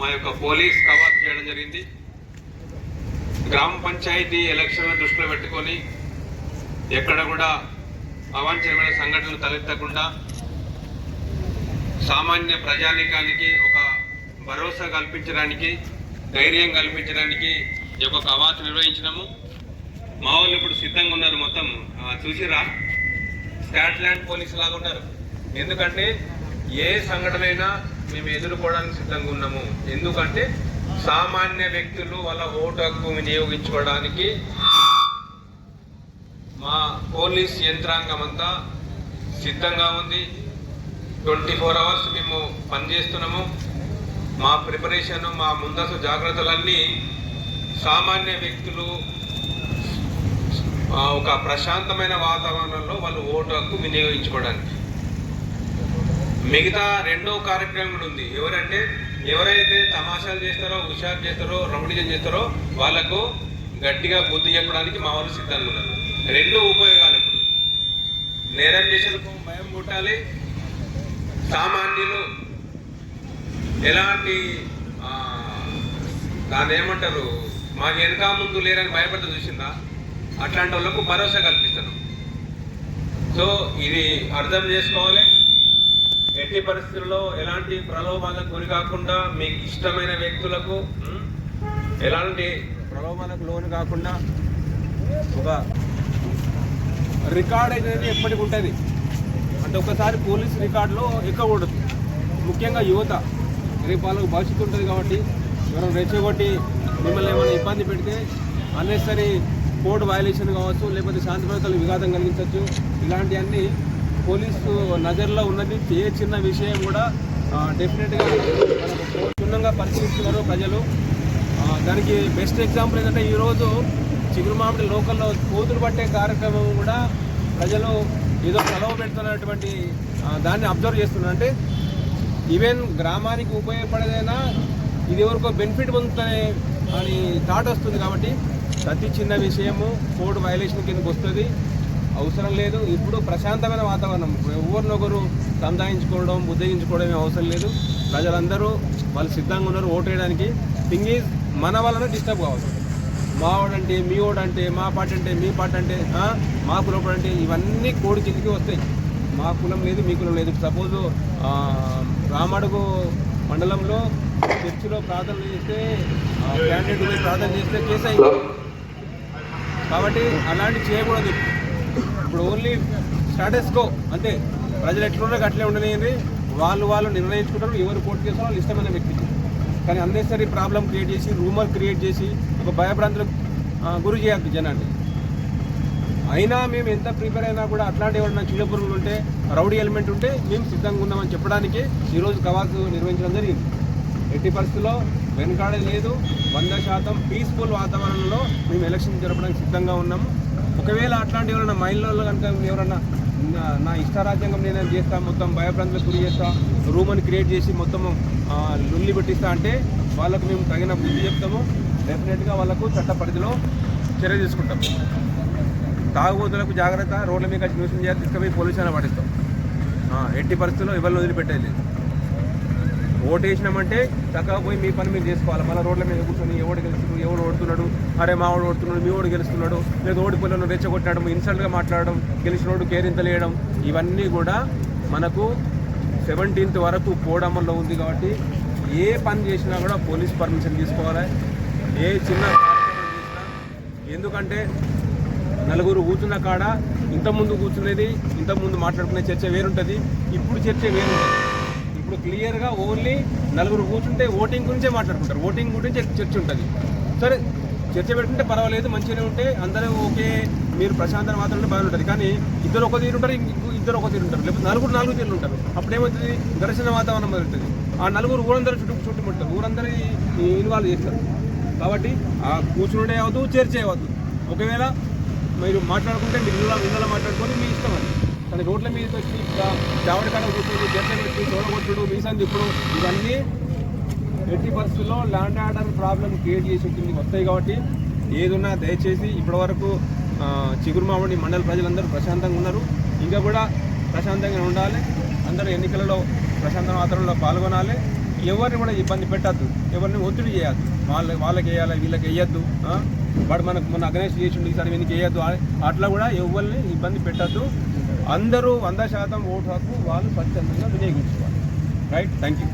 మా యొక్క పోలీస్ కవాత్ చేయడం జరిగింది. గ్రామ పంచాయతీ ఎలక్షన్ల దృష్టిలో పెట్టుకొని ఎక్కడ కూడా అవాంఛనమైన సంఘటనలు తలెత్తకుండా సామాన్య ప్రజానీకానికి ఒక భరోసా కల్పించడానికి ధైర్యం కల్పించడానికి ఈ యొక్క కవాతు నిర్వహించినాము. మా వాళ్ళు ఇప్పుడు సిద్ధంగా ఉన్నారు మొత్తం. చూసిరా స్కాట్లాండ్ పోలీసు లాగా ఉన్నారు. ఎందుకంటే ఏ సంఘటన అయినా మేము ఎదుర్కోవడానికి సిద్ధంగా ఉన్నాము. ఎందుకంటే సామాన్య వ్యక్తులు వాళ్ళ ఓటు హక్కు వినియోగించుకోవడానికి మా పోలీస్ యంత్రాంగం అంతా సిద్ధంగా ఉంది. ట్వంటీ ఫోర్ అవర్స్ మేము పనిచేస్తున్నాము. మా ప్రిపరేషన్ మా ముందస్తు జాగ్రత్తలన్నీ సామాన్య వ్యక్తులు ఒక ప్రశాంతమైన వాతావరణంలో వాళ్ళు ఓటు హక్కు వినియోగించుకోవడానికి. మిగతా రెండో కార్యక్రమం కూడా ఉంది. ఎవరంటే ఎవరైతే తమాషాలు చేస్తారో హుషారు చేస్తారో రౌడీజం చేస్తారో వాళ్ళకు గట్టిగా బుద్ధి చెప్పడానికి మా వాళ్ళు సిద్ధంగా ఉన్నారు. రెండు ఉపయోగాలు ఇప్పుడు. నేరం చేసేందుకు భయం పుట్టాలి. సామాన్యులు ఎలాంటి దాన్ని ఏమంటారు? మాకు వెనక ముందు లేరని భయపడితే చూసిందా? అట్లాంటి వాళ్ళకు భరోసా కల్పిస్తాను. సో ఇది అర్థం చేసుకోవాలి. ఎట్టి పరిస్థితుల్లో ఎలాంటి ప్రలోభాలకు గురి కాకుండా మీకు ఇష్టమైన వ్యక్తులకు ఎలాంటి ప్రలోభాలకు లోను కాకుండా ఒక రికార్డ్ అనేది ఎప్పటికి ఉంటుంది. అంటే ఒకసారి పోలీస్ రికార్డులో ఎక్కకూడదు. ముఖ్యంగా యువత రేపు వాళ్ళకు భవిష్యత్తు ఉంటుంది కాబట్టి మనం రెచ్చగొట్టి మిమ్మల్ని ఏమైనా ఇబ్బంది పెడితే అన్నెసరీ కోర్టు వయలేషన్ కావచ్చు లేకపోతే శాంతి భద్రతలు విఘాతం కలిగించవచ్చు. ఇలాంటివన్నీ పోలీసు నజర్లో ఉన్నది. ఏ చిన్న విషయం కూడా డెఫినెట్గా క్షుణ్ణంగా పరిశీలిస్తున్నారు ప్రజలు. దానికి బెస్ట్ ఎగ్జాంపుల్ ఏంటంటే ఈరోజు చిగురుమామిడి లోకల్లో కోతులు పట్టే కార్యక్రమం కూడా ప్రజలు ఏదో సెలవు పెడుతున్నటువంటి దాన్ని అబ్జర్వ్ చేస్తున్నారు. అంటే ఈవెన్ గ్రామానికి ఉపయోగపడేదైనా ఇది ఎవరికో బెనిఫిట్ పొందుతానే అని థాట్ వస్తుంది కాబట్టి ప్రతి చిన్న విషయము కోడ్ వైలేషన్ కిందకి వస్తుంది. అవసరం లేదు. ఇప్పుడు ప్రశాంతమైన వాతావరణం. ఎవరినొకరు సంతాయించుకోవడం బుద్ధించుకోవడం అవసరం లేదు. ప్రజలందరూ వాళ్ళు సిద్ధంగా ఉన్నారు ఓటు వేయడానికి. థింగ్ ఈజ్ మన వలన డిస్టర్బ్ కావచ్చు మా వాడంటే మీ వాడంటే మా పాట అంటే మీ పాట అంటే మా కులం అంటే ఇవన్నీ కోడి కిందికి వస్తాయి. మా కులం లేదు మీ కులం లేదు. సపోజ్ రామడుగు మండలంలో చర్చిలో ప్రార్థన చేస్తే క్యాండిడేట్ పోయి ప్రార్థన చేస్తే కేసు అయింది. కాబట్టి అలాంటి చేయకూడదు. ఇప్పుడు ఓన్లీ స్టాటస్ కో అంతే. ప్రజలు ఎట్లున్నారో అట్లే ఉండనియండి వాళ్ళు వాళ్ళు నిర్ణయించుకుంటారు. ఎవరు పోటీ చేస్తారో వాళ్ళు ఇష్టమైన వ్యక్తి. కానీ అన్నెసరీ ప్రాబ్లం క్రియేట్ చేసి రూమర్ క్రియేట్ చేసి ఒక భయభ్రాంతులకు గురి చేయద్దు జనాన్ని. అయినా మేము ఎంత ప్రిపేర్ అయినా కూడా అట్లాంటి చిన్న పురుగులు ఉంటే రౌడీ ఎలిమెంట్ ఉంటే మేము సిద్ధంగా ఉన్నామని చెప్పడానికి ఈరోజు కవాతు నిర్వహించడం జరిగింది. ఎట్టి పరిస్థితుల్లో వెనుకాడే లేదు. వంద శాతం పీస్ఫుల్ వాతావరణంలో మేము ఎలక్షన్ జరపడానికి సిద్ధంగా ఉన్నాము. ఒకవేళ అట్లాంటి ఎవరైనా మైండ్లో కనుక ఎవరన్నా నా- నా నేను చేస్తా మొత్తం భయభ్రాంతులకు గురి చేస్తా రూమ్ని క్రియేట్ చేసి మొత్తం లుల్లి పెట్టిస్తా అంటే వాళ్ళకు మేము తగిన బుద్ధి చెప్తాము. డెఫినెట్గా వాళ్ళకు చట్ట పరిధిలో చర్య తీసుకుంటాం తాగుబోతులకు జాగ్రత్త రోడ్ల మీద కలిసి న్యూస్ చేయాలి తీసుకుపోయి పోలీసు పాటిస్తాం ఎట్టి పరిస్థితుల్లో ఎవరిని వదిలిపెట్టేది ఓటు వేసినామంటే చక్కగా పోయి మీ పని మీరు చేసుకోవాలి. మళ్ళీ రోడ్ల మీద కూర్చొని ఎవడు గెలుస్తున్నాడు ఎవడు ఓడుతున్నాడు అరే మా వాడు ఓడుతున్నాడు మీ వాడు గెలుస్తున్నాడు లేదా ఓడిపోయిన రెచ్చగొట్టడం ఇన్సల్ట్గా మాట్లాడడం గెలిచినోడు కేరింతలేయడం ఇవన్నీ కూడా మనకు సెవెంటీన్త్ వరకు కోడమల్లో ఉంది కాబట్టి ఏ పని చేసినా కూడా పోలీస్ పర్మిషన్ తీసుకోవాలి. ఏ చిన్న ఎందుకంటే నలుగురు కూర్చున్న కాడ ఇంతకుముందు కూర్చునేది ఇంతకుముందు మాట్లాడుకునే చర్చ వేరుంటుంది ఇప్పుడు చర్చ వేరుంటుంది. ఇప్పుడు క్లియర్గా ఓన్లీ నలుగురు కూర్చుంటే ఓటింగ్ గురించే మాట్లాడుకుంటారు. ఓటింగ్ గురించే చర్చ ఉంటుంది. సరే చర్చ పెట్టుకుంటే పర్వాలేదు మంచిగానే ఉంటే అందరూ ఓకే మీరు ప్రశాంతమైన మాత్రమే బాగానే ఉంటుంది. కానీ ఇద్దరు ఒక తీరు ఉంటారు ఇద్దరు ఒక తీరు ఉంటారు. లేకపోతే నలుగురు నాలుగు తీరులు ఉంటారు. అప్పుడు ఏమవుతుంది దర్శన వాతావరణం మొదలుతుంది ఆ నలుగురు ఊరందరూ చుట్టూ చుట్టుముట్టారు. ఊరందరూ ఇన్వాల్వ్ చేస్తారు. కాబట్టి ఆ కూర్చుండే అవద్దు చర్చ అవ్వద్దు ఒకవేళ మీరు మాట్లాడుకుంటే మీరు ఇందులో మాట్లాడుకొని మీ ఇష్టం అది. తన రోడ్ల మీద వచ్చి చావడకాడ కూర్చొని గెట్లు పెట్టి చూడగొట్టుడు మీసాన్ని ఇప్పుడు ఇవన్నీ ఎట్టి పరిస్థితుల్లో ల్యాండ్ ఆర్డర్ ప్రాబ్లం క్రియేట్ చేసి వచ్చింది వస్తాయి కాబట్టి ఏదున్నా దయచేసి ఇప్పటివరకు చిగురుమామిడి మండల ప్రజలందరూ ప్రశాంతంగా ఉన్నారు. ఇంకా కూడా ప్రశాంతంగా ఉండాలి. అందరూ ఎన్నికలలో ప్రశాంత వాతావరణంలో పాల్గొనాలి. ఎవరిని కూడా ఇబ్బంది పెట్టద్దు. ఎవరిని ఒత్తిడి చేయద్దు. వాళ్ళ వాళ్ళకి వేయాలి వీళ్ళకి వేయద్దు వాడు మనకు మన అగ్నేష్ ఉండే ఈసారి వీనికి వేయద్దు. అట్లా కూడా ఎవరిని ఇబ్బంది పెట్టద్దు. అందరూ వంద శాతం ఓటు హక్కు వాళ్ళు స్వచ్ఛందంగా వినియోగించుకోవాలి. Right thank you